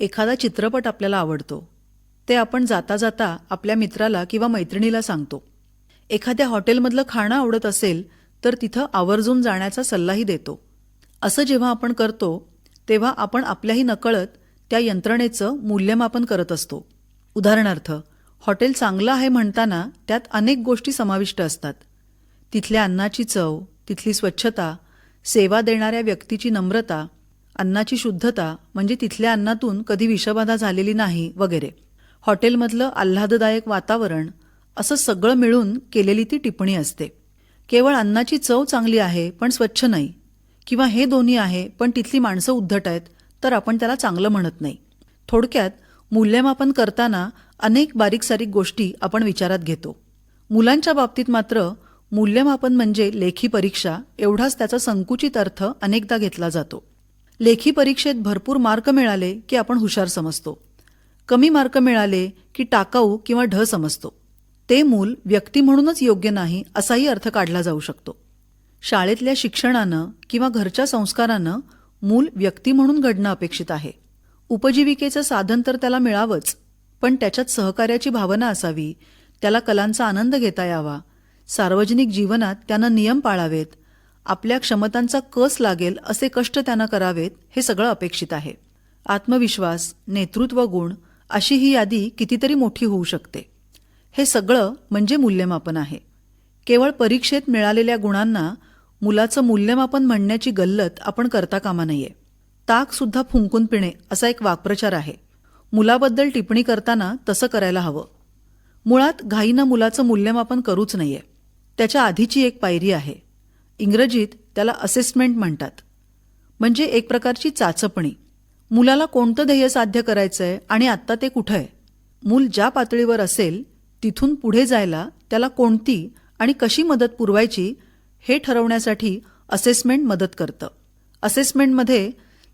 एखादा चित्रपट आपल्याला आवडतो. ते आपण जाता जाता आपल्या मित्राला किंवा मैत्रिणीला सांगतो. एखाद्या हॉटेलमधलं खाणं आवडत असेल तर तिथं आवर्जून जाण्याचा सल्लाही देतो. असं जेव्हा आपण करतो तेव्हा आपण आपल्याही नकळत त्या यंत्रणेचं मूल्यमापन करत असतो. उदाहरणार्थ हॉटेल चांगलं आहे म्हणताना त्यात अनेक गोष्टी समाविष्ट असतात. तिथल्या अन्नाची चव तिथली स्वच्छता सेवा देणाऱ्या व्यक्तीची नम्रता अन्नाची शुद्धता म्हणजे तिथल्या अन्नातून कधी विषबाधा झालेली नाही वगैरे. हॉटेलमधलं आल्हाददायक वातावरण असं सगळं मिळून केलेली ती टिप्पणी असते. केवळ अन्नाची चव चांगली आहे पण स्वच्छ नाही. किंवा हे दोन्ही आहे पण तिथली माणसं उद्धट आहेत तर आपण त्याला चांगलं म्हणत नाही. थोडक्यात मूल्यमापन करताना अनेक बारीक सारीक गोष्टी आपण विचारात घेतो. मुलांच्या बाबतीत मात्र मूल्यमापन म्हणजे लेखी परीक्षा एवढाच त्याचा संकुचित अर्थ अनेकदा घेतला जातो. लेखी परीक्षेत भरपूर मार्क मिळाले की आपण हुशार समजतो. कमी मार्क मिळाले की टाकाऊ किंवा ढ समजतो. ते मूल व्यक्ती म्हणूनच योग्य नाही असाही अर्थ काढला जाऊ शकतो. शाळेतल्या शिक्षणानं किंवा घरच्या संस्कारानं मूल व्यक्ती म्हणून घडणं अपेक्षित आहे. उपजीविकेचं साधन तर त्याला मिळावंच पण त्याच्यात सहकार्याची भावना असावी त्याला कलांचा आनंद घेता यावा सार्वजनिक जीवनात त्यानं नियम पाळावेत आपल्या क्षमतांचा कस लागेल असे कष्ट त्यांना करावेत हे सगळं अपेक्षित आहे. आत्मविश्वास नेतृत्व गुण अशी ही यादी कितीतरी मोठी होऊ शकते. हे सगळं म्हणजे मूल्यमापन आहे. केवळ परीक्षेत मिळालेल्या गुणांना मुलाचं मूल्यमापन म्हणण्याची गल्लत आपण करता कामा नये. ताकसुद्धा फुंकून पिणे असा एक वाक्प्रचार आहे. मुलाबद्दल टिप्पणी करताना तसं करायला हवं. मुळात घाईनं मुलाचं मूल्यमापन करूच नाहीये त्याच्या आधीची एक पायरी आहे. इंग्रजीत त्याला असेसमेंट म्हणतात. म्हणजे एक प्रकारची चाचपणी. मुलाला कोणतं ध्येय साध्य करायचंय आणि आत्ता ते कुठं आहे मूल ज्या पातळीवर असेल तिथून पुढे जायला त्याला कोणती आणि कशी मदत पुरवायची हे ठरवण्यासाठी असेसमेंट मदत करतं. असेसमेंटमध्ये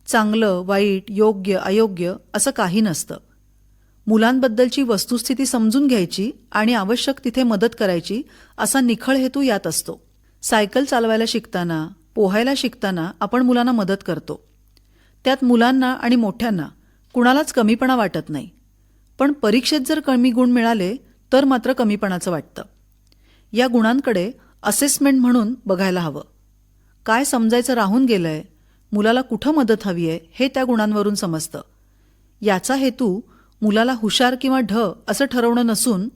चांगलं वाईट योग्य अयोग्य असं काही नसतं. मुलांबद्दलची वस्तुस्थिती समजून घ्यायची आणि आवश्यक तिथे मदत करायची असा निखळ हेतू यात असतो. सायकल चालवायला शिकताना पोहायला शिकताना आपण मुलांना मदत करतो. त्यात मुलांना आणि मोठ्यांना कुणालाच कमीपणा वाटत नाही. पण परीक्षेत जर कमी गुण मिळाले तर मात्र कमीपणाचं वाटतं. या गुणांकडे असेसमेंट म्हणून बघायला हवं. काय समजायचं राहून गेलंय मुलाला कुठं मदत हवी आहे हे त्या गुणांवरून समजतं. याचा हेतू मुलाला हुशार किंवा ढ असं ठरवणं नसून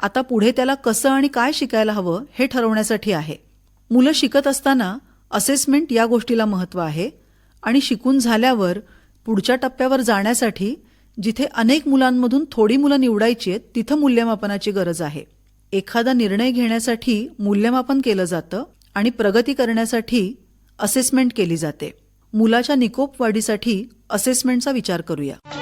आता पुढे त्याला कसं आणि काय शिकायला हवं हे ठरवण्यासाठी आहे. मुलं शिकत असताना असेसमेंट या गोष्टीला महत्त्व आहे आणि शिकून झाल्यावर पुढच्या टप्प्यावर जाण्यासाठी जिथे अनेक मुलांमधून थोडी मुलं निवडायची आहेत तिथं मूल्यमापनाची गरज आहे. एखादा निर्णय घेण्यासाठी मूल्यमापन केलं जातं आणि प्रगती करण्यासाठी असेसमेंट केली जाते. मुलाच्या निकोप वाढीसाठी असेसमेंटचा विचार करूया.